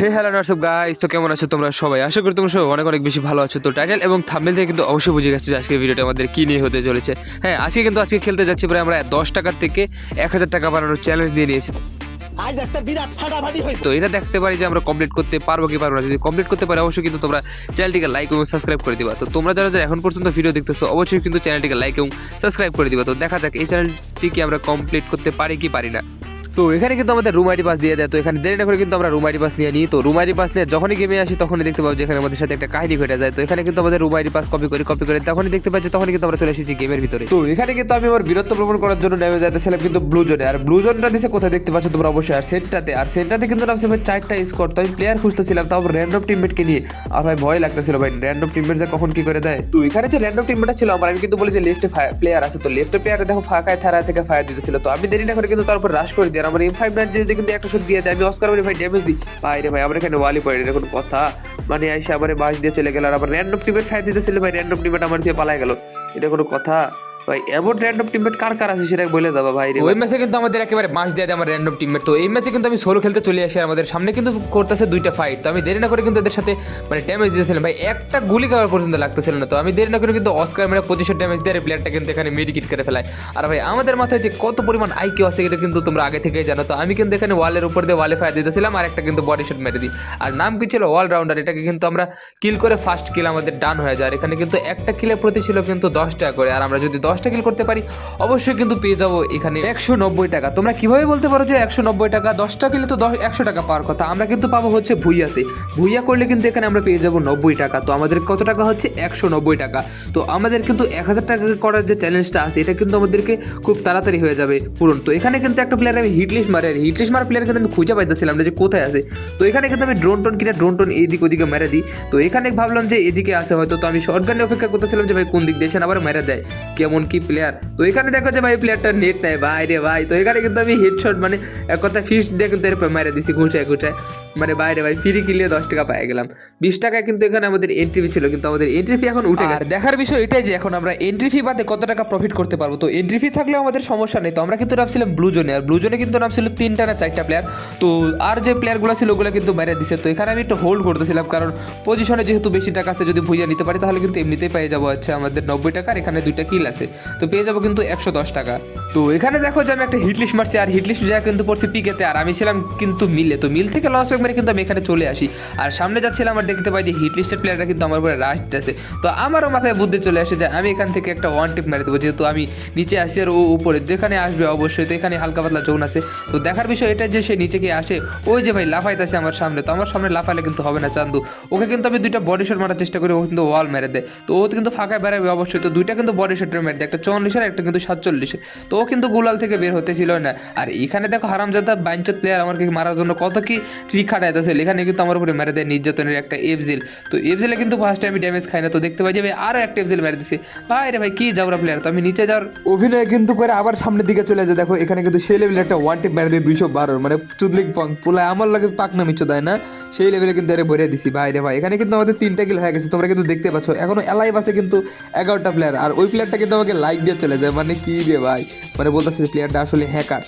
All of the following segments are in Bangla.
হে হ্যালো নার্সব গাইস তো কেমন আছো তোমরা সবাই? আশা করি তোমরা সবাই অনেক অনেক বেশি ভালো আছো। তো টাইটেল এবং থাম্বনেল থেকে কিন্তু অবশ্যই বুঝে গেছে যে আজকের ভিডিওটা আমাদের কি নিয়ে হতে চলেছে। হ্যাঁ আজকে কিন্তু আজকে খেলতে যাচ্ছি প্রায় আমরা দশ টাকার থেকে এক হাজার টাকা বানানোর চ্যালেঞ্জ দিয়ে নিয়েছি। আজ একটা বিরাট ফাটাফাটি হয়েছে। তো এটা দেখতে পারি যে আমরা কমপ্লিট করতে পারব কি পারব না। যদি কমপ্লিট করতে পারি অবশ্যই কিন্তু তোমরা চ্যানেলটিকে লাইক এবং সাবস্ক্রাইব করে দিবা। তো তোমরা যারা যারা এখন পর্যন্ত ভিডিও দেখতেছো অবশ্যই কিন্তু চ্যানেলটিকে লাইক এবং সাবস্ক্রাইব করে দিবা। তো দেখা যাক এই চ্যানেলটি কি আমরা কমপ্লিট করতে পারি কি পারি না। তো এখানে কিন্তু আমাদের রুম আইডি পাস দিয়ে দেয়। তো এখানে দেরি না করে কিন্তু আমরা রুম আইডি পাস নিয়ে নিই। তো রুম আইডি পাস নিয়ে যখনই গেমে আসি, তখনই দেখতে পাবো যে এখানে আমাদের সাথে একটা কাহিনী ঘটে যায়। তো এখানে কিন্তু আমাদের রুম আইডি পাস কপি করে কপি করে, তখনই দেখতে পাচ্ছি, তখনই কিন্তু আমরা চলে এসেছি গেমের ভিতরে। তো এখানে কিন্তু আমি আমার বীরত্ব প্রমাণ করার জন্য নেমে যাইতেছিলাম কিন্তু ব্লু জোনে আর ব্লু জোনটা দিছে কোথায় দেখতে পাচ্ছ তোমরা অবশ্যই? আর সেন্টাতে আর সেন্টাতে কিন্তু নামছে ভাই চারটা স্কোর তো আমি প্লেয়ার খুঁজতেছিলাম, তাও র্যান্ডম টিমমেটকে নিয়ে। আর ভাই ভয় লাগতেছিল ভাই র্যান্ডম টিমমেট যে কখন কি করে দেয়। তো এখানে যে র্যান্ডম টিমমেটটা ছিল আমার, আমি কিন্তু বলি যে লেফটে প্লেয়ার আছে। তো লেফটে প্লেয়ারে দেখো ফাঁকায় থারা থেকে ফায়ার দিতেছিল। তো আমি দেরি না করে কিন্তু তার উপর রাশ করে আর আমার এম ফাইভ নাইন যদি কিন্তু একটা শট দিয়ে দেয়, আমি অস্কার ভাই ড্যামেজ দিই। ভাই রে ভাই, আমার এখানে ওয়ালি পয়েন্ট এরকম কথা। মানে আইসে আমার বাস দিয়ে চলে গেল আর আমার র্যান্ডম টিমের ফায়ার দিতেছিল ভাই র্যান্ডম টিমের আমার দিয়ে পালায় গেল। এটা কোনো কথা। ভাই এমন র্যান্ডম টিমমেট কার কার আছে সেটা বলে দাও ভাই রে ওই ম্যাচে কিন্তু আমাদের একেবারে মাস দিয়ে আমার র্যান্ডম টিমমেট তো এই ম্যাচে কিন্তু আমি সোলো খেলতে চলে আসি আমাদের সামনে কিন্তু করতেছে দুইটা ফাইট তো আমি দেরি না করে কিন্তু এদের সাথে মানে ড্যামেজ দিয়েছিলাম। ভাই একটা গুলি খাওয়ার পর্যন্ত লাগতেছিল না। তো আমি দেরি না করে কিন্তু অস্কার মেরে পঁচিশশো ড্যামেজ দিয়ে প্লেয়ারটা কিন্তু এখানে মেডিকেট করে ফেলায়। আর ভাই আমাদের মাথায় যে কত পরিমাণ আইকিউ আছে এটা কিন্তু তোমরা আগে থেকেই জানো। তো আমি কিন্তু এখানে ওয়ালের উপর দিয়ে ওয়ালে ফায়ার দিতেছিলাম আর একটা কিন্তু বডি শট মেরে দিই। আর নাম কি ছিল? অলরাউন্ডার এটাকে কিন্তু আমরা কিল করে ফার্স্ট কিল আমাদের ডান হয়ে যায়। আর এখানে কিন্তু একটা কিলের প্রতি ছিল কিন্তু দশ টাকা করে। আর আমরা যদি কিল করতে পারি। অবশ্যই কিন্তু পেয়ে যাব এখানে একশো নব্বই টাকা। তোমরা কীভাবে বলতে পারো যে একশো নব্বই টাকা? দশটা কিলে তো দশ একশো টাকা পাওয়ার কথা। আমরা কিন্তু পাবো হচ্ছে ভুইয়াতে। ভুইয়া করলে কিন্তু এখানে আমরা পেয়ে যাব নব্বই টাকা। তো আমাদের কত টাকা হচ্ছে? একশো নব্বই টাকা। তো আমাদের কিন্তু এক হাজার টাকা করার যে চ্যালেঞ্জটা আছে, এটা কিন্তু আমাদেরকে খুব তাড়াতাড়ি হয়ে যাবে পূরণ। তো এখানে কিন্তু একটা প্লেয়ার আমি হিটলিস্ট মারে। আর হিটলিস্ট মারা প্লেয়ার কিন্তু আমি খুঁজে পাইতেছিলাম না যে কোথায় আছে। তো এখানে কিন্তু আমি ড্রোন টোন কিনা ড্রোন টোন এইদিক ওদিকে মেরে দিই। তো এখানে ভাবলাম যে এদিকে আসে হয়তো। তো আমি শর্টগানে অপেক্ষা করতেছিলাম যে ভাই কোন দিক দিয়ে আবার মেরে দেয়। কেমন কি প্লেয়ার তো এখানে দেখো যে ভাই প্লেয়ারটা নেট নেয় ভাই রে ভাই তো এখানে কিন্তু আমি হেডশট মানে এক কথা ফিস দিয়ে কিন্তু এরপর মেরে দিছি ঘুষায় ঘুষায়। মানে বাইরে ভাই ফ্রি কিলিয়ে দশ টাকা পাই গেলাম। বিশ টাকায় কিন্তু এখানে আমাদের এন্ট্রি ফি ছিল কিন্তু আমাদের এন্ট্রি ফি এখন উঠে আর দেখার বিষয় এটাই যে এখন আমরা এন্ট্রি ফি বাদে কত টাকা প্রফিট করতে পারব? তো এন্ট্রি ফি থাকলে আমাদের সমস্যা নেই। তো আমরা কিন্তু নামছিলাম ব্লু জোনে আর ব্লু জোনে কিন্তু নামছিল তিনটা না চারটা প্লেয়ার তো আর যে প্লেয়ারগুলো ছিল ওগুলো কিন্তু মেরে দিছে। তো এখানে আমি একটু হোল্ড করতেছিলাম কারণ পজিশনে যেহেতু বেশি টাকা আছে যদি ভুইয়া নিতে পারি তাহলে কিন্তু এমনিতেই পেয়ে যাব। আচ্ছা আমাদের নব্বই টাকা আর এখানে দুইটা কিল আছে। তো পেয়ে যাব কিন্তু একশো দশ টাকা। তো এখানে দেখো যে আমি একটা হিটলিস্ট মারছি, আর হিটলিস্ট যা কিন্তু পড়ছি পিকেতে আর আমি ছিলাম কিন্তু মিলে তো মিল থেকে লস মেরে কিন্তু আমি এখানে চলে আসি। আর সামনে যাচ্ছিলাম, আর দেখতে পাই যে হিটলিস্টের প্লেয়ারটা কিন্তু আমার উপরে রাশ দিতেছে। তো আমারও মাথায় বুদ্ধি চলে আসে যে আমি এখান থেকে একটা ওয়ান টিপ মেরে দেবো, যেহেতু আমি নিচে আসি আর ও উপরে। যেখানে আসবে অবশ্যই, তো এখানে হালকা পাতলা জোন আছে। তো দেখার বিষয় এটা যে সে নিচে গিয়ে আসে, ওই যে ভাই লাফাইতেছে আমার সামনে। তো আমার সামনে লাফালে কিন্তু হবে না চান্দু। ওকে কিন্তু আমি দুইটা বডি শট মারার চেষ্টা করি, ও কিন্তু ওয়াল মেরে দেয়। তো ও কিন্তু ফাঁকায় বেড়াবে অবশ্যই। তো দুইটা কিন্তু বডি শটের মেরে দেয় একটা চল্লিশের একটা কিন্তু সাতচল্লিশে। তো ও কিন্তু গুলাল থেকে বের হতেছিল না। আর এখানে দেখো হারামজাদা বাইঞ্চত প্লেয়ার আমাকে মারার জন্য কত কি ট্রিক খাটাইতেছে এখানে কিন্তু আমার উপরে মেরে দেয় নির্যাতনের একটা এফজিল তো এফজিলে কিন্তু ফার্স্টে আমি ড্যামেজ খাই না। তো দেখতে পাই যে ভাই আরও একটা এফজিল মেরে দিছে। ভাই রে ভাই, কি যাওরা প্লেয়ার তো আমি নিচে যাওয়ার অভিনয় কিন্তু করে আবার সামনের দিকে চলে যায়। দেখো এখানে কিন্তু সেই লেভেলে একটা ওয়ান টিপ মেরে দিয়ে দুইশো বারো। মানে চুদলিক পং। পোলায় আমার লাগে পাক না মিচ্ছ দেয় না। সেই লেভেলে কিন্তু আরে ভরে দিছি। ভাই রে ভাই, এখানে কিন্তু আমাদের তিনটা কিল হয়ে গেছে। তোমরা কিন্তু দেখতে পাচ্ছ। এখনও এলাই আছে কিন্তু এগারোটা প্লেয়ার আর ওই প্লেয়ারটা কিন্তু আমাকে লাইক দিয়ে চলে যায়। মানে কি রে ভাই? মানে বলতেছে প্লেয়ারটা আসলে হ্যাকার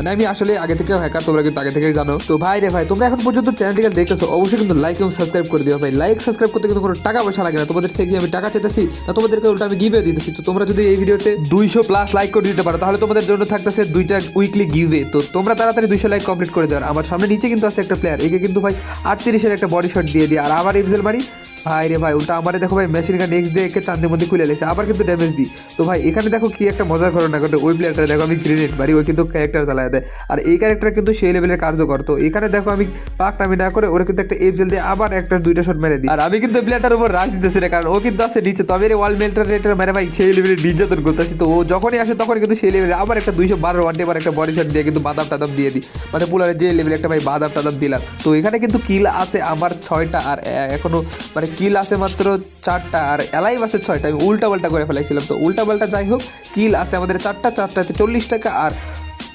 মানে আমি আসলে আগে থেকে হ্যাকার তোমরা কিন্তু আগে থেকেই জানো। তো ভাই রে ভাই, তোমরা এখন পর্যন্ত চ্যানেলটিকে দেখতেছো, অবশ্যই কিন্তু লাইক এবং সাবস্ক্রাইব করে দিও ভাই। লাইক সাবস্ক্রাইব করতে কিন্তু কোনো টাকা পয়সা লাগে না। তোমাদের থেকে আমি টাকা চাইতেছি না, তোমাদেরকে উল্টা আমি গিভে দিতেছি। তো তোমরা যদি এই ভিডিওতে দুইশো প্লাস লাইক করে দিতে পারো, তাহলে তোমাদের জন্য থাকতেছে দুইটা উইকলি গিভে তো তোমরা তাড়াতাড়ি দুইশো লাইক কমপ্লিট করে দেওয়ার আমার সামনে নিচে কিন্তু আছে একটা প্লেয়ার একে কিন্তু ভাই আটত্রিশের একটা বডি শট দিয়ে দিয়ে। আর আবার ইফজেল মারি, ভাই রে ভাই, উল্টা আমারে দেখো ভাই মেশিন গান নেক্সট দিয়ে একে চান্দের মধ্যে খুলে লেছে আবার কিন্তু ড্যামেজ দিই। তো ভাই, এখানে দেখো কি একটা মজার ঘটনা ঘটে। ওই প্লেয়ারটা দেখো আমি গ্রেনেড মারি ওই কিন্তু ক্যারেক্টার চালায়। দেয় আর এই ক্যারেক্টার কিন্তু সেই লেভেলের কার্যকর। তো এখানে দেখো আমি পাক নামি না করে ওরা কিন্তু একটা এফজেল দিয়ে আবার একটা দুইটা শট মেরে দিই। আর আমি কিন্তু প্লেয়ারটার উপর রাশ দিতেছি না কারণ ও কিন্তু আছে নিচে। তবে রে ওয়াল মেল্টার রেটার মেরে ভাই সেই লেভেলের নির্যাতন করতেছি। তো ও যখনই আসে তখন কিন্তু সেই লেভেলে আবার একটা দুইশো বারো ওয়ান বার একটা বডি শট দিয়ে কিন্তু বাদাম টাদাম দিয়ে দিই। মানে পুলারে যে লেভেলে একটা ভাই বাদাম টাদাম দিলাম। তো এখানে কিন্তু কিল আছে আমার ছয়টা আর এখনও মানে কিল আছে মাত্র চারটা আর এলাইভ আছে ছয়টা। আমি উল্টা পাল্টা করে ফেলাইছিলাম। তো উল্টা পাল্টা যাই হোক কিল আছে আমাদের চারটা, চারটাতে চল্লিশ টাকা আর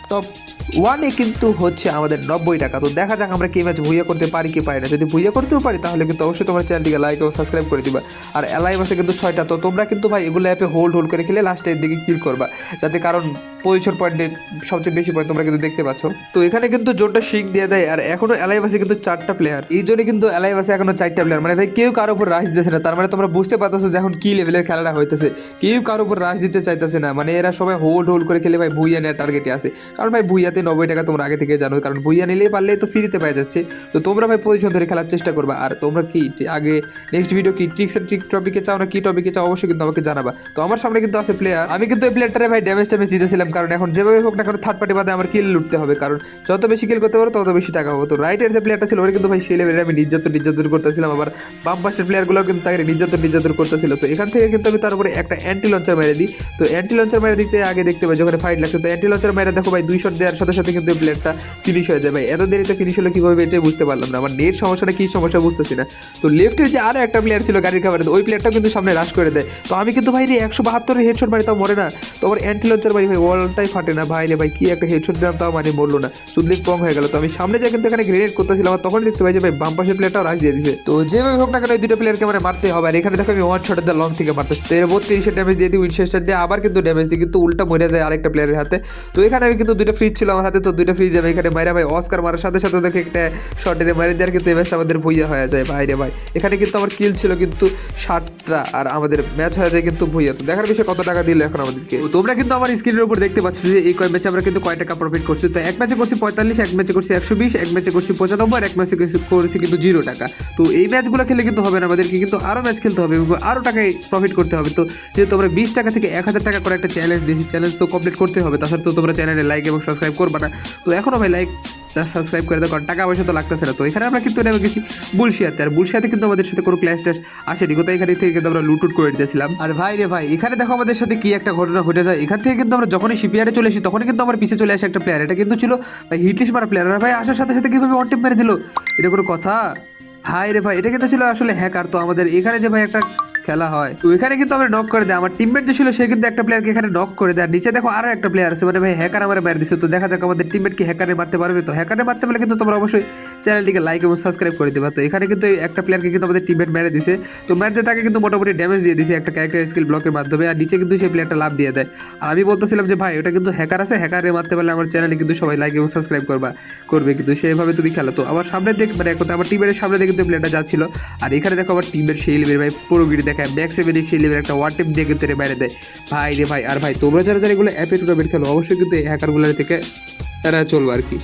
টপ ওয়ানে কিন্তু হচ্ছে আমাদের নব্বই টাকা। তো দেখা যাক আমরা কি ম্যাচ ভুইয়া করতে পারি কি পারি না। যদি ভুইয়া করতেও পারি, তাহলে কিন্তু অবশ্যই তোমার চ্যানেলটিকে লাইক এবং সাবস্ক্রাইব করে দিবা। আর এলাই মাসে কিন্তু ছয়টা, তো তোমরা কিন্তু ভাই এগুলো অ্যাপে হোল্ড হোল্ড করে খেলে লাস্টের দিকে কিল করবা। যাতে কারণ পজিশন পয়েন্টে সবচেয়ে বেশি পয়েন্ট তোমরা কিন্তু দেখতে পাচ্ছ। তো এখানে কিন্তু জোনটা শিক দিয়ে দেয়। আর এখনও এলাইবাসে কিন্তু চারটা প্লেয়ার এই জন্য কিন্তু এলাইবাসে এখনও চারটা প্লেয়ার মানে ভাই কেউ কারোর উপর রাশ দিতেছে না। তার মানে তোমরা বুঝতে পারতেছো যে এখন কি লেভেলের খেলাটা হইতেছে। কেউ কারোর উপর রাশ দিতে চাইতেছে না। মানে এরা সবাই হোল্ড হোল্ড করে খেলে ভাই ভুইয়া নেওয়ার টার্গেটে আছে। কারণ ভাই ভুইয়াতে নব্বই টাকা তোমরা আগে থেকে জানো, কারণ ভুইয়া নিলেই পারলে তো ফ্রিতে পাওয়া যাচ্ছে। তো তোমরা ভাই পজিশন ধরে খেলার চেষ্টা করবা, আর তোমরা কি আগে নেক্সট ভিডিও কি ট্রিক্স এন্ড ট্রিক টপিকে চাও না কি টপিকে চাও, অবশ্যই কিন্তু আমাকে জানাবা। তো আমার সামনে কিন্তু আছে প্লেয়ার আমি কিন্তু এই প্লেয়ারটারে ভাই ড্যামেজ ট্যামেজ দিতেছিলাম, কারণ এখন যেভাবে হোক না কারণ থার্ড পার্টি বাদে আমার কিল লুটতে হবে, কারণ যত বেশি কিল করতে পারো তত বেশি টাকা হবে তো রাইটের যে প্লেয়ারটা ছিল, ওরা কিন্তু ভাই সেই লেভেলে আমি নির্যাতন নির্যাতন করতেছিলাম, আবার বাম পাশের প্লেয়ারগুলো কিন্তু তাকে নির্যাতন নির্যাতন করতেছিল। তো এখান থেকে কিন্তু আমি তার উপরে একটা অ্যান্টি লঞ্চার মেরে দিই। তো অ্যান্টি লঞ্চার মেরে দিতে আগে দেখতে পাই যখন ফাইট লাগছে, তো অ্যান্টি লঞ্চার মেরে দেখো ভাই, দুই শট দেওয়ার সাথে সাথে কিন্তু প্লেয়ারটা ফিনিশ হয়ে ভাই, এত দেরিতে ফিনিশ হলো কীভাবে এটাই বুঝতে পারলাম না। আমার নেট সমস্যাটা কি সমস্যা বুঝতেছি না। তো লেফটের যে আরও একটা প্লেয়ার ছিল গাড়ির খাবারে ওই প্লেয়ারটাও কিন্তু সামনে রাশ করে দেয়। তো আমি কিন্তু ভাই রে একশো বাহাত্তরের হেডশট মারি, তাও মরে না। তো আমার অ্যান্টি লঞ্চার ভাই ভাই ওয়ালটাই ফাটে না। ভাই রে ভাই, কি একটা হেডশট দিলাম, তাও মানে মরলো না। চুদলিক পং হয়ে গেল। তো আমি সামনে যা কিন্তু এখানে গ্রেনেড করতেছিলাম, আর তখন দেখতে পাই যে ভাই, বাম পাশের প্লেয়ারটাও রাশ দিয়ে দিছে। তো যেভাবে হোক না কেন, এই দুটো প্লেয়ারকে আমার মারতে হবে। আর এখানে দেখো, আমি ওয়ান শটের লং থেকে মারতেছি। তো এর বত্রিশের ড্যামেজ দিয়ে দিই উইনশেস্টার দিয়ে আবার কিন্তু ড্যামেজ দিই কিন্তু উল্টা মরে যায় আরেকটা প্লেয়ারের হাতে। তো এখানে আমি কিন্তু দুটো ফ্রিজ ছিল আমার হাতে তো দুইটা ফ্রিজ যাবে এখানে। মাইরা ভাই অস্কার মারার সাথে সাথে দেখে একটা শর্টের মারি দেওয়ার কিন্তু এই ম্যাচটা আমাদের ভুইয়া হয়ে যায়। ভাই রে ভাই, এখানে কিন্তু আমার কিল ছিল কিন্তু ষাটটা আর আমাদের ম্যাচ হয়ে যায় কিন্তু ভুইয়া। তো দেখার বিষয়ে কত টাকা দিল এখন আমাদেরকে? তোমরা কিন্তু আমার স্ক্রিনের উপর দেখতে পাচ্ছ যে এই কয় ম্যাচে আমরা কিন্তু কয় টাকা প্রফিট করছি। তো এক ম্যাচে করছি পঁয়তাল্লিশ, এক ম্যাচে করছি একশো বিশ, এক ম্যাচে করছি পঁচানব্বই, আর এক ম্যাচে করছি কিন্তু জিরো টাকা। তো এই ম্যাচগুলো খেলে কিন্তু হবে না, আমাদেরকে কিন্তু আরও ম্যাচ খেলতে হবে এবং আরও টাকায় প্রফিট করতে হবে। তো যেহেতু আমরা বিশ টাকা থেকে এক হাজার টাকা করে একটা চ্যালেঞ্জ দিয়েছি চ্যালেঞ্জ তো কমপ্লিট করতে হবে। তাছাড়া তো তোমরা চ্যানেলে লাইক এবং সাবস্ক্রাইব করবে না তো এখনও ভাই লাইক সাবস্ক্রাইব করে দাও কারণ টাকা পয়সা তো লাগতেছে না। তো এখানে আমরা কিন্তু নেমে গেছি বুলশিয়াতে। আর বুলশিয়াতে কিন্তু আমাদের সাথে কোনো ক্লাস ট্যাস আসেনি। কোথায়? এখানে থেকে কিন্তু আমরা লুটুট করে দিয়েছিলাম আর ভাই রে ভাই, এখানে দেখো আমাদের সাথে কি একটা ঘটনা ঘটে যায়। এখান থেকে কিন্তু আমরা যখনই শিপিয়ারে চলে আসি তখনই কিন্তু আমার পিছিয়ে চলে আসে একটা প্লেয়ার এটা কিন্তু ছিল, ভাই হিটলিশ মারা প্লেয়ার আর ভাই, আসার সাথে সাথে কীভাবে অন টিপ মেরে দিল? এটা কোনো কথা? ভাই রে ভাই, এটা কিন্তু ছিল আসলে হ্যাকার তো আমাদের এখানে যে ভাই একটা খেলা হয়। তো এখানে কিন্তু আমরা নক করে দেয় আমার টিমমেট যে ছিল, সে কিন্তু একটা প্লেয়ারকে এখানে নক করে দেয়। নিচে দেখো আরও একটা প্লেয়ার আছে। মানে ভাই হ্যাকার আমার মেরে দিচ্ছে তো দেখা যাক আমাদের টিমমেট কি হ্যাকারে মারতে পারবে। তো হ্যাকারে মারতে পারলে কিন্তু তোমরা অবশ্যই চ্যানেলটিকে লাইক এবং সাবস্ক্রাইব করে দিবা। তো এখানে কিন্তু একটা প্লেয়ারকে কিন্তু আমাদের টিমমেট মেরে দিছে। তো মেরে তাকে কিন্তু মোটামুটি ড্যামেজ দিয়ে দিছে একটা ক্যারেক্টার স্কিল ব্লকের মাধ্যমে। আর নিচে কিন্তু সেই প্লেয়ারটা লাভ দিয়ে দেয়। আর আমি বলতেছিলাম যে, ভাই, ওটা কিন্তু হ্যাকার আছে। হ্যাকারে মারতে পারলে আমার চ্যানেলে কিন্তু সবাই লাইক এবং সাবস্ক্রাইব করবা, করবে কিন্তু। সেইভাবে তুমি খেলো। তো আমার সামনে দেখ মানে কথা আমার টিমের সামনে দেখে কিন্তু প্লেয়ারটা যাচ্ছিল। আর এখানে দেখো আমার টিমের সেই লেভেল ভাই, পুরোগিরি দেখায় ব্যাক সেভে সেই লেভেল একটা ওয়ার টিপ দিয়ে কিন্তু বাইরে দেয়। ভাই রে ভাই, আর ভাই, তোমরা যারা যারা এগুলো অ্যাপে টুর্নামেন্ট খেলো অবশ্যই কিন্তু এই হ্যাকারগুলোর থেকে তারা চলবো আর কি।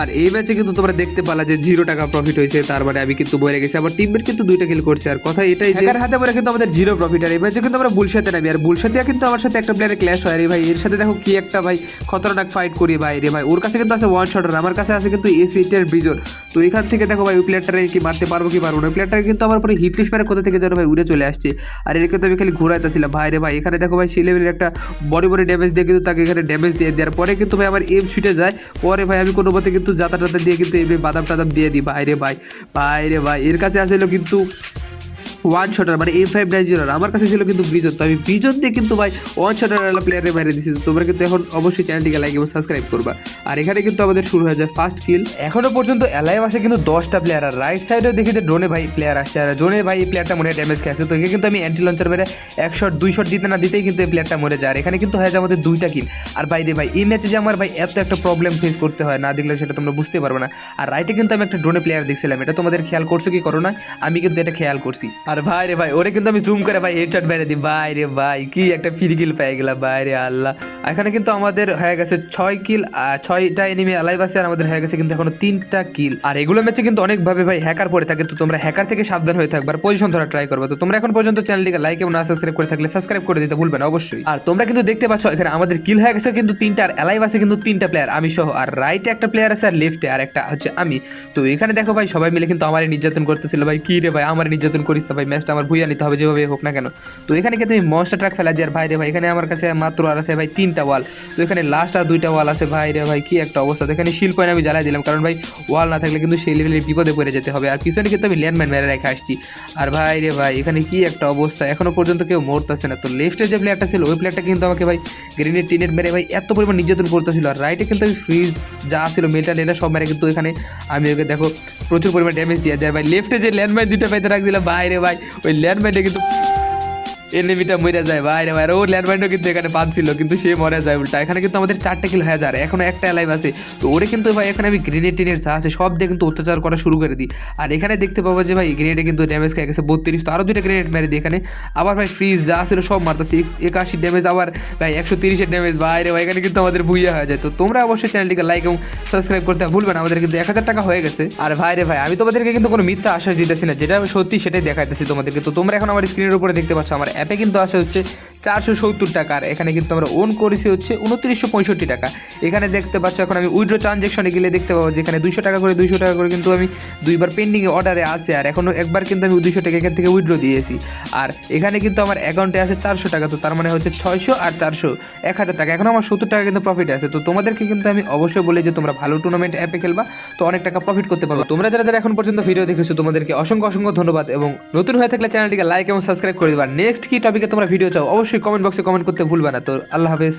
আর এই ম্যাচে কিন্তু তোমরা দেখতে পালা যে জিরো টাকা প্রফিট হয়েছে, তার মানে আমি কিন্তু বলে গেছি। আমার টিমমেট কিন্তু দুইটা কিল করছে। আর কথা এটাই যে হাতে পরে কিন্তু আমাদের জিরো প্রফিট আর এই ম্যাচে কিন্তু আমরা বুলশাতে নামি। আর বুলশাতে কিন্তু আমার সাথে একটা প্লেয়ারে ক্ল্যাশ হয়। রে ভাই, এর সাথে দেখো কি একটা ভাই খতরনাক ফাইট করি ভাই। রে ভাই, ওর কাছে কিন্তু আছে ওয়ান শটার আমার কাছে আছে কিন্তু এসি বিজন তো এখান থেকে দেখো ভাই, ওই প্লেয়ারটারে কি মারতে পারব কি পারব না। ওই প্লেয়ারটা কিন্তু আমার পরে হিটলিশ মেরে কোথা থেকে যেন ভাই উড়ে চলে আসছে। আর এর কিন্তু আমি খালি ঘুরাইতেছিলাম। ভাই রে ভাই, এখানে দেখো ভাই, সেই লেভেলের একটা বড় বড় ড্যামেজ দিয়ে কিন্তু তাকে এখানে ড্যামেজ দিয়ে দেওয়ার পরে কিন্তু ভাই আমার এম ছুটে যায়। পরে ভাই আমি কোনো মতে কিন্তু যাতা টাতা দিয়ে কিন্তু এই বাদাম টাদাম দিয়ে দিই। ভাই রে ভাই ভাই রে ভাই। এর কাছে আসলে কিন্তু ওয়ান শটার মানে এম ফাইভ নাইন জিরো আমার কাছে ছিল কিন্তু ব্রিজন তো আমি ব্রিজন দিয়ে কিন্তু ভাই ওয়ান শটার প্লেয়ারে বাইরে দিচ্ছি তো তোমরা কিন্তু এখন অবশ্যই চ্যানেলটিকে লাইক এবং সাবস্ক্রাইব করবা। আর এখানে কিন্তু আমাদের শুরু হয়ে যায় ফার্স্ট কিল এখনও পর্যন্ত এলাইভ আছে কিন্তু দশটা প্লেয়ার আর রাইট সাইডেও দেখি যে ড্রোনে ভাই প্লেয়ার আসছে, আর ড্রোনে ভাই এই প্লেয়ারটা মনে হয় ড্যামেজ খেয়েছে তো এখানে কিন্তু আমি অ্যান্টি লঞ্চার মেরে এক শট দুই শট দিতে না দিতেই কিন্তু এই প্লেয়ারটা মরে যায়। আর এখানে কিন্তু হয়ে যায় আমাদের দুইটা কিল আর বাইরে ভাই এই ম্যাচে যে আমার ভাই এত একটা প্রবলেম ফেস করতে হয়, না দেখলে সেটা তোমরা বুঝতে পারবে না। আর রাইটে কিন্তু আমি একটা ড্রোনে প্লেয়ার দেখছিলাম, এটা তোমাদের খেয়াল করছ কি করো না? আমি কিন্তু এটা খেয়াল করছি। আর ভাই রে ভাই, ওরে কিন্তু আমি জুম করে ভাই হেডশট মেরে দিই। ভাই রে ভাই, কি একটা ফ্রি কিল পেয়ে গেলাম ভাই রে আল্লাহ। এখানে কিন্তু আমাদের হয়ে গেছে ছয় কিল ছয়টা এনিমি অ্যালাইভ আছে আর আমাদের হয়ে গেছে কিন্তু এখনও তিনটা কিল আর এগুলো ম্যাচে কিন্তু অনেকভাবে ভাই হ্যাকার পড়ে থাকে, তো তোমরা হ্যাকার থেকে সাবধান হয়ে থাকবে, আর পজিশন ধরা ট্রাই করবে। তো তোমরা এখন পর্যন্ত চ্যানেলটিকে লাইক এবং না সাবস্ক্রাইব করে থাকলে সাবস্ক্রাইব করে দিতে ভুলবেন অবশ্যই। আর তোমরা কিন্তু দেখতে পাচ্ছ, এখানে আমাদের কিল হয়ে গেছে কিন্তু তিনটা, আর অ্যালাইভ আছে কিন্তু তিনটা প্লেয়ার আমি সহ। আর রাইটে একটা প্লেয়ার আছে আর লেফটে আর একটা হচ্ছে আমি। তো এখানে দেখো ভাই, সবাই মিলে কিন্তু আমার নির্যাতন করতেছিল। ভাই, কি রে ভাই আমার নির্যাতন করিস না। ভাই ম্যাচটা আমার ভুইয়া নিতে হবে যেভাবে হোক না কেন। তো এখানে কিন্তু আমি মনস্টার ট্রাক ফেলা আর ভাই রে ভাই, এখানে আমার কাছে মাত্র আর আছে ভাই তিনটা ওয়াল তো এখানে লাস্ট আর দুইটা ওয়াল আছে ভাই রে ভাই, কি একটা অবস্থা। এখানে শিল পয়েন্ট আমি জ্বালাই দিলাম, কারণ ভাই ওয়াল না থাকলে কিন্তু সেই লেভেলের বিপদে পড়ে যেতে হবে। আর পিছনে কিন্তু আমি ল্যান্ডম্যান মেরে রেখে আসছি। আর ভাই রে ভাই, এখানে কি একটা অবস্থা। এখনও পর্যন্ত কেউ মরতেছে না। তো লেফটের যে প্লেয়ারটা ছিল, ওই প্লেয়ারটা কিন্তু আমাকে ভাই গ্রেনেড টিনেট মেরে ভাই এত পরিমাণ নির্যাতন করতেছিল। আর রাইটে কিন্তু আমি ফ্রিজ যা ছিল মেটাল এটা সব মেরে কিন্তু এখানে আমি ওকে দেখো প্রচুর পরিমাণ ড্যামেজ দিয়ে দেয়। ভাই লেফটে যে ল্যান্ডমাইন দুইটা পাইতে রাখছিলাম বাইরে ভাই ওই ল্যান্ডমাইনটা কিন্তু এনিমিটা মরে যায়, ভাই রে ভাই। ও ল্যান্ডমাইনও কিন্তু এখানে ছিল, কিন্তু সে মরে যায় উল্টা। এখানে কিন্তু আমাদের চারটে কিলো হয়ে যায় এখনও একটা লাইভ আছে। তো ওরে কিন্তু ভাই, এখানে আমি গ্রেনেড টেনের যা আছে, সব দিয়ে কিন্তু অত্যাচার করা শুরু করে দিই। আর এখানে দেখতে পাবো যে ভাই গ্রেনেডে কিন্তু ড্যামেজ খেয়ে গেছে বত্রিশ। তো আরও দুইটা গ্রেনেড মেরে দিই এখানে। আবার ভাই ফ্রিজ যা ছিল সব মারতেছে। একাশি ড্যামেজ আবার, ভাই, একশো তিরিশের ড্যামেজ ভাই রে ভাই, এখানে কিন্তু আমাদের ভুইয়া হয়ে যায়। তো তোমরা অবশ্যই চ্যানেলটিকে লাইক এবং সাবস্ক্রাইব করতে ভুলবে না। আমাদের কিন্তু এক হাজার টাকা হয়ে গেছে। আর ভাই রে ভাই, আমি তোমাদেরকে কিন্তু কোনো মিথ্যা আশ্বাস দিতেছি না। যেটা সত্যি সেটাই দেখাইতেছি তোমাদেরকে। তো তোমরা এখন আমার স্ক্রিনের উপরে দেখতে পাচ্ছ আমার অ্যাপে কিন্তু আছে হচ্ছে চারশো সত্তর টাকা। আর এখানে কিন্তু আমরা ওন করেছি হচ্ছে উনত্রিশশো পঁয়ষট্টি টাকা। এখানে দেখতে পাচ্ছ, এখন আমি উইড্রো ট্রানজেকশনে গেলে দেখতে পাবো যেখানে দুইশো টাকা করে, দুইশো টাকা করে কিন্তু আমি দুইবার পেন্ডিংয়ে অর্ডারে আছে। আর এখনও একবার কিন্তু আমি দুইশো টাকা এখান থেকে উইড্রো দিয়েছি। আর এখানে কিন্তু আমার অ্যাকাউন্টে আছে চারশো টাকা, তো তার মানে হচ্ছে ছয়শো আর চারশো এক হাজার টাকা। এখন আমার সত্তর টাকা কিন্তু প্রফিট আছে। তো তোমাদেরকে কিন্তু আমি অবশ্যই বলি যে তোমরা ভালো টুর্নামেন্ট অ্যাপে খেলবা, তো অনেক টাকা প্রফিট করতে পারবে। তোমরা যারা যারা এখন পর্যন্ত ভিডিও দেখেছ, তোমাদেরকে অসংখ্য অসংখ্য ধন্যবাদ এবং নতুন হয়ে থাকলে চ্যানেলটিকে লাইক এবং সাবস্ক্রাইব করে দেবা। নেক্সট কি টপিকে তোমরা ভিডিও চাও? অবশ্যই কমেন্ট বক্সে কমেন্ট করতে ভুলবে না তো। আল্লাহ হাফেজ।